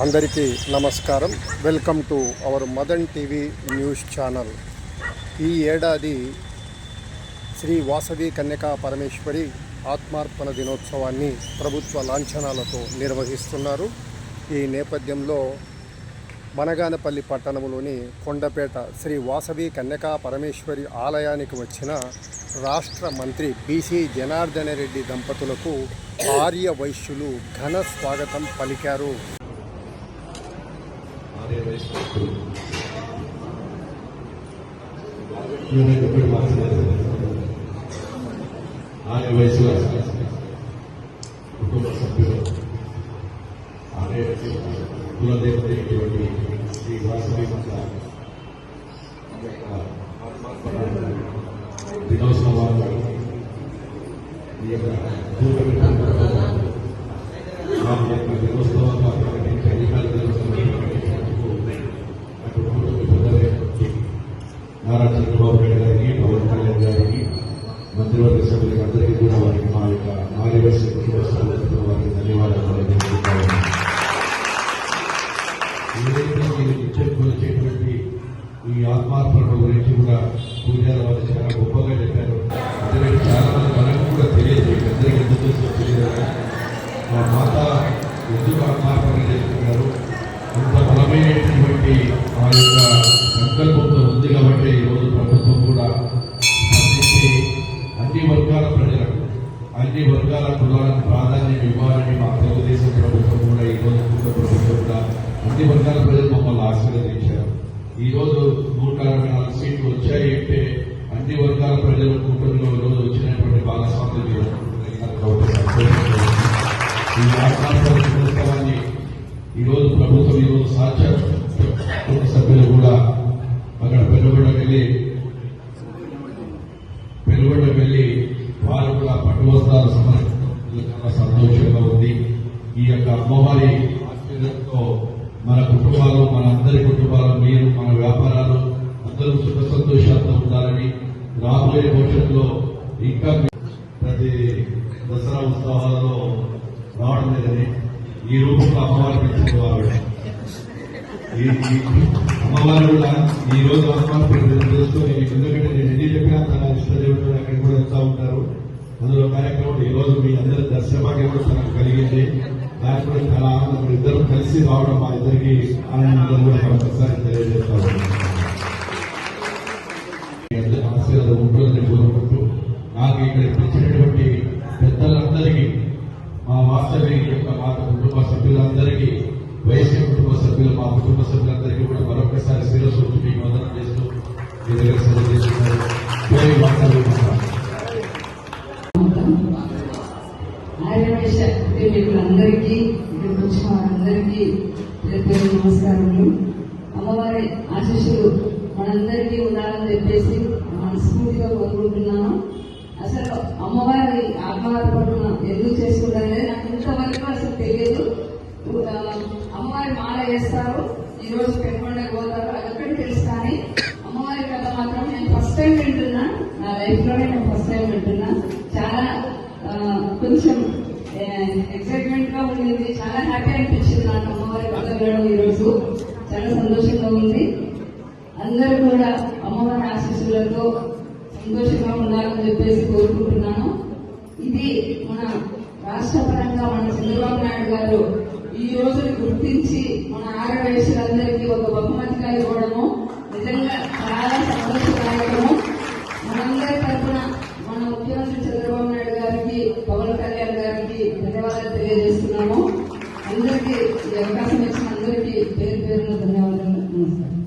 అందరికీ నమస్కారం. Welcome to our Madan TV news channel. ఈ ఏడాది శ్రీ వాసవి కన్యకా పరమేశ్వరి ఆత్మార్పణ దినోత్సవాన్ని ప్రభుత్వ లాంఛనాలతో నిర్వహిస్తున్నారు. ఈ నేపథ్యంలో మనగానపల్లి పట్టణంలోని కొండపేట శ్రీ వాసవి కన్యకా పరమేశ్వరి ఆలయానికి వచ్చిన రాష్ట్ర మంత్రి బీసీ జనార్దన రెడ్డి దంపతులకు ఆర్య వైశ్యులు ఘన స్వాగతం పలికారు. ఆర్య వయసు వయసు కుటుంబ సభ్యులు శ్రీ వాసవి దినోత్సవాలు ఈ యొక్క పూర్వమిత్రులతో వారి యొక్క దినోత్సవాలు ప్రకటించే అధికారులు అటు కుటుంబ పెద్దలైనటువంటి నారా చంద్రబాబు నాయుడు గారికి పవన్ కళ్యాణ్ గారికి మంత్రివర్గ సభ్యులకి అందరికీ కూడా వారికి మా యొక్క ఆర్యవర్ష కుటుంబ సభ్యులకు వారికి ధన్యవాదాలు తెలియజేస్తున్నాను. ఏదైతే మీరు చెప్పుకొచ్చేటువంటి ఈ ఆత్మార్పణ గురించి కూడా పూజాల వారు చాలా గొప్పగా చెప్పారు. అందరికీ చాలా మంది మనకు కూడా తెలియదు అందరికీ ఎందుకు తెలుసో తెలియదు. మా మాత ఎందుకు ఆత్మార్పణ చేసుకున్నారు? అంత బలమైనటువంటి ఆ యొక్క సంకల్పం కాబట్టి ఈరోజు ప్రభుత్వం కూడా స్పందించి అన్ని వర్గాల ప్రజలకు అన్ని వర్గాల కులాలకు ప్రాధాన్యం ఇవ్వాలని మా తెలుగుదేశం ప్రభుత్వం కూడా ఈరోజు రోజు కుటుంబ ప్రభుత్వం కూడా అన్ని వర్గాల ప్రజలు మమ్మల్ని ఆశీర్వదించారు. ఈరోజు నూట అరవై నాలుగు సీట్లు వచ్చాయి అంటే అన్ని వర్గాల ప్రజలు కూటమిలో ఈ రోజు వచ్చినటువంటి భాగస్వామ్యం ఈ రోజు కాబట్టి సంతోషంగా ఉంది. ఈ ఆత్మార్పణ దినోత్సవాన్ని ఈ రోజు ప్రభుత్వం ఈ రోజు సాధ్య కుటుంబ సభ్యులు కూడా అక్కడ పెరుగుబడ వెళ్ళి పెరుగుబడ వెళ్ళి వారు కూడా పట్టు వస్త్రాలు సమర్పించడం చాలా సంతోషంగా ఉంది ఈ యొక్క ఆశీర్వాదంతో మన కుటుంబాలు మన అందరి కుటుంబాలు మీరు మన వ్యాపారాలు అందరూ సుఖ సంతోషాలతో ఉండాలని రాబోయే భవిష్యత్తులో ఇంకా ప్రతి దసరా ఉత్సవాలలో రావడం లేదని ఈ రూపంలో అమ్మవారి పెంచుకోవాలి అమ్మవారు కూడా ఈ రోజు అమ్మవారి తెలుసుకొని ఎందుకంటే నేను ఎన్ని చెప్పినా తన ఇష్టదేవుడు అక్కడ కూడా వెళ్తా ఉంటారు. అందులో కార్యక్రమం ఈ రోజు మీ అందరి దర్శనభాగ్యం కూడా తనకు కలిగింది. దానికి చాలా ఆనందం ఇద్దరు కలిసి రావడం మా ఇద్దరికి ఆనందం కూడా మరొకసారి తెలియజేస్తాను. ఆశీర్వాదం ఉంటుందని కోరుకుంటూ నాకు ఇక్కడ తెచ్చినటువంటి పెద్దలందరికీ మా వాస్తవి యొక్క మా కుటుంబ సభ్యులందరికీ వయసు కుటుంబ సభ్యులు మా కుటుంబ సభ్యులందరికీ కూడా మరొకసారి శిరస్సు మీకు వందనం చేస్తూ మీ దగ్గర సెలవు చేస్తున్నారు వారందరికీ పేరు పేరు నమస్కారములు. అమ్మవారి ఆశీస్సులు మనందరికీ ఉండాలని చెప్పేసి మనస్ఫూర్తిగా కోరుకుంటున్నాను. అసలు అమ్మవారి ఆత్మార్పణ ఎందుకు చేసుకుంటారనేది నాకు ఇంతవరకు అసలు తెలియదు. అమ్మవారి మాల వేస్తారు. ఈ రోజు పెట్టుకుండా పోతారు అదొక్కటి తెలుసు కానీ అమ్మవారి కథ మాత్రం నేను ఫస్ట్ టైం వింటున్నా. నా లైఫ్లోనే నేను ఫస్ట్ టైం వింటున్నా. చాలా కొంచెం ఎక్సైట్మెంట్ సంతోషంగా ఉండింది చాలా హ్యాపీ అనిపించింది నాకు అమ్మవారి కథ ఈరోజు ఈ రోజు. చాలా సంతోషంగా ఉంది. అందరూ కూడా అమ్మవారి ఆశీస్సులతో సంతోషంగా ఉండాలని చెప్పేసి కోరుకుంటున్నాను. ఇది మన రాష్ట్ర పరంగా మన చంద్రబాబు నాయుడు గారు ఈ రోజుని గుర్తించి మన ఆడవేశులందరికీ ఒక బహుమతిగా ఇవ్వడము. అందరికీ ఈ అవకాశం ఇచ్చిన అందరికీ పేరు పేరున ధన్యవాదాలు. నమస్కారం.